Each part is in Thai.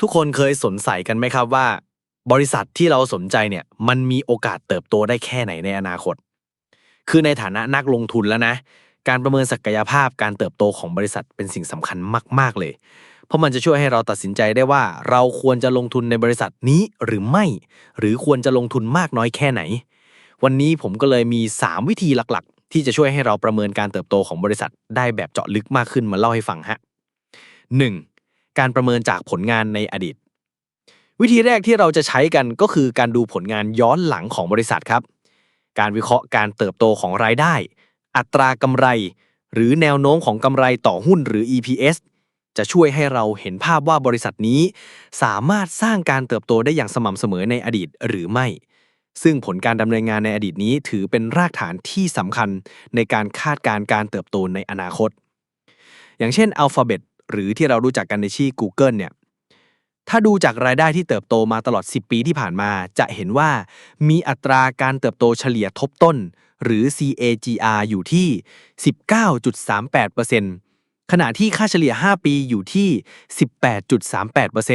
ทุกคนเคยสงสัยกันไหมครับว่า บริษัทที่เราสนใจเนี่ยมันมีโอกาสเติบโตได้แค่ไหนในอนาคต คือในฐานะนักลงทุนแล้วนะ การประเมินศักยภาพการเติบโตของบริษัทเป็นสิ่งสำคัญมาก ๆ เลย เพราะมันจะช่วยให้เราตัดสินใจได้ว่า เราควรจะลงทุนในบริษัทนี้หรือไม่ หรือควรจะลงทุนมากน้อยแค่ไหน วันนี้ผมก็เลยมี 3 วิธีหลักๆ ที่จะช่วยให้เราประเมินการเติบโตของบริษัทได้แบบเจาะลึกมากขึ้นมาเล่าให้ฟังฮะ 1. การประเมินจากผลงานในอดีต วิธีแรกที่เราจะใช้กันก็คือการดูผลงานย้อนหลังของบริษัทครับ การวิเคราะห์การเติบโตของรายได้ อัตรากำไร หรือแนวโน้มของกำไรต่อหุ้นหรือ EPS จะช่วยให้เราเห็นภาพว่าบริษัทนี้ สามารถสร้างการเติบโตได้อย่างสม่ำเสมอในอดีตหรือไม่ ซึ่งผลการดำเนินงานในอดีตนี้ถือเป็นรากฐานที่สำคัญในการคาดการณ์การเติบโตในอนาคต อย่างเช่น Alphabet หรือที่เรารู้จักกันในชื่อ Google เนี่ยถ้าดูจากรายได้ที่เติบโตมาตลอด 10 ปีที่ผ่านมา จะเห็นว่ามีอัตราการเติบโตเฉลี่ยทบต้น หรือ CAGR อยู่ที่ 19.38%ขณะที่ค่าเฉลี่ย 5 ปีอยู่ที่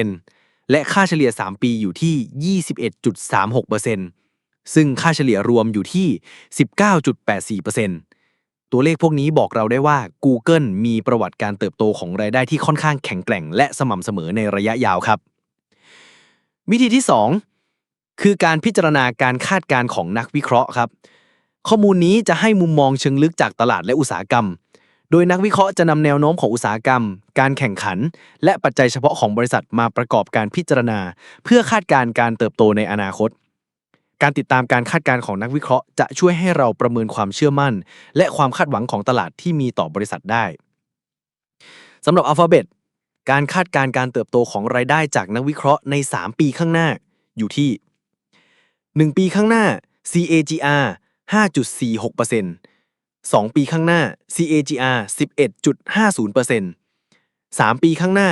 18.38%และค่าเฉลี่ย 3 ปีอยู่ที่ 21.36%ซึ่งค่าเฉลี่ยรวมอยู่ที่ 19.84% ตัวเลขพวกนี้บอกเราได้ว่า Google มีประวัติการเติบโตของรายได้ที่ค่อนข้างแข็งแกร่ง และสม่ำเสมอในระยะยาวครับ วิธีที่ 2 คือการพิจารณาการคาดการณ์ของนักวิเคราะห์ครับ ข้อมูลนี้จะให้มุมมองเชิงลึกจากตลาดและอุตสาหกรรม โดยนักวิเคราะห์จะนำแนวโน้มของอุตสาหกรรม การแข่งขัน และปัจจัยเฉพาะของบริษัทมาประกอบการพิจารณา เพื่อคาดการณ์การเติบโตในอนาคต การติดตามการคาดการณ์ของนักวิเคราะห์จะช่วยให้เราประเมินความเชื่อมั่น และความคาดหวังของตลาดที่มีต่อบริษัทได้สำหรับ Alphabet การคาดการณ์การเติบโตของรายได้จากนักวิเคราะห์ใน 3 ปีข้างหน้าอยู่ที่ 1 ปีข้างหน้า CAGR 5.46% 2 ปีข้างหน้า CAGR 11.50% 3 ปีข้างหน้า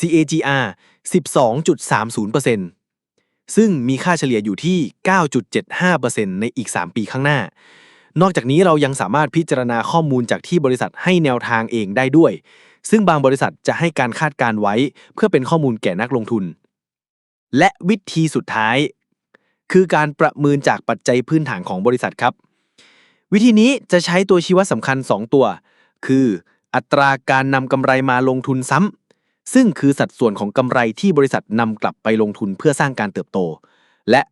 CAGR 12.30% ซึ่งมีค่าเฉลี่ยอยู่ที่ 9.75%ในอีก 3 ปีข้างหน้า นอกจากนี้เรายังสามารถพิจารณาข้อมูลจากที่บริษัทให้แนวทางเองได้ด้วย ซึ่งบางบริษัทจะให้การคาดการไว้ เพื่อเป็นข้อมูลแก่นักลงทุน และวิธีสุดท้าย คือการประเมินจากปัจจัยพื้นฐานของบริษัทครับ วิธีนี้จะใช้ตัวชี้วัดสำคัญ 2 ตัว คือ อัตราการนำกำไรมาลงทุนซ้ำ ซึ่งคือสัดส่วนของกำไรที่บริษัทนำกลับไปลงทุนเพื่อสร้างการเติบโต และ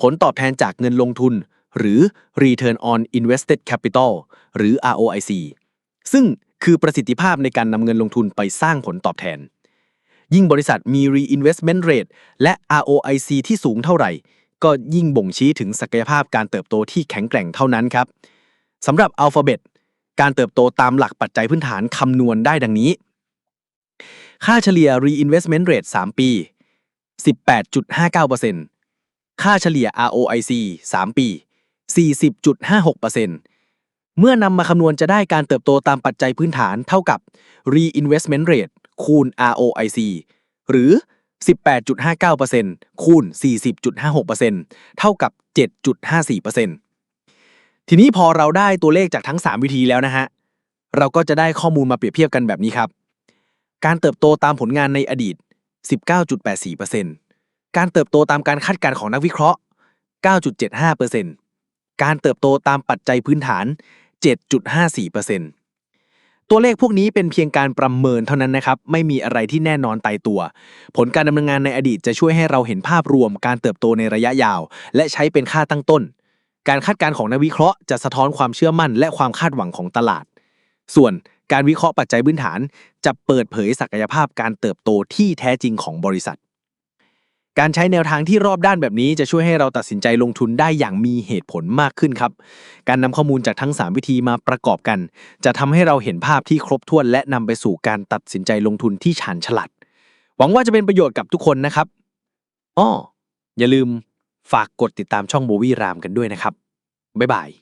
ผลตอบแทนจากเงินลงทุน หรือ Return on Invested Capital หรือ ROIC ซึ่งคือประสิทธิภาพในการนำเงินลงทุนไปสร้างผลตอบแทน ยิ่งบริษัทมี reinvestment rate และ ROIC ที่สูงเท่าไหร่ ก็ยิ่งบ่งชี้ถึงศักยภาพการเติบโตที่แข็งแกร่งเท่านั้นครับสำหรับ Alphabet การเติบโตตามหลักปัจจัยพื้นฐานคำนวณได้ดังนี้ ค่าเฉลี่ย reinvestment rate 3 ปี 18.59%ค่าเฉลี่ย ROIC 3 ปี 40.56%เมื่อนำมาคำนวณจะได้การเติบโตตามปัจจัยพื้นฐานเท่ากับ reinvestment rate คูณ ROIC หรือ 18.59%คูณ 40.56%เท่ากับ 7.54%ทีนี้พอเราได้ตัวเลขจากทั้ง 3 วิธีแล้วนะฮะ เราก็จะได้ข้อมูลมาเปรียบเทียบกันแบบนี้ครับ การเติบโตตามผลงานในอดีต 19.84%การเติบโตตามการคาดการณ์ของนักวิเคราะห์ 9.75%การเติบโตตามปัจจัยพื้นฐาน 7.54%ตัวเลขพวกนี้เป็นเพียงการประเมินเท่านั้นนะครับ ไม่มีอะไรที่แน่นอนตายตัว ผลการดำเนินงานในอดีตจะช่วยให้เราเห็นภาพรวมการเติบโตในระยะยาว และใช้เป็นค่าตั้งต้น การคาดการณ์ของนักวิเคราะห์จะสะท้อนความเชื่อมั่นและความคาดหวังของตลาด ส่วน การวิเคราะห์ปัจจัยพื้นฐาน จะเปิดเผยศักยภาพการเติบโตที่แท้จริงของบริษัท การใช้แนวทางที่รอบด้านแบบนี้จะช่วยให้เราตัดสินใจลงทุนได้อย่างมีเหตุผลมากขึ้นครับ การนำข้อมูลจากทั้ง 3 วิธีมาประกอบกัน จะทำให้เราเห็นภาพที่ครบถ้วน และนำไปสู่การตัดสินใจลงทุนที่ฉานฉลัดหวังว่าจะเป็นประโยชน์กับทุกคนนะครับอ้ออย่าลืมฝากกดติดตามช่องโบวี่รามกันด้วยนะครับบ๊ายบาย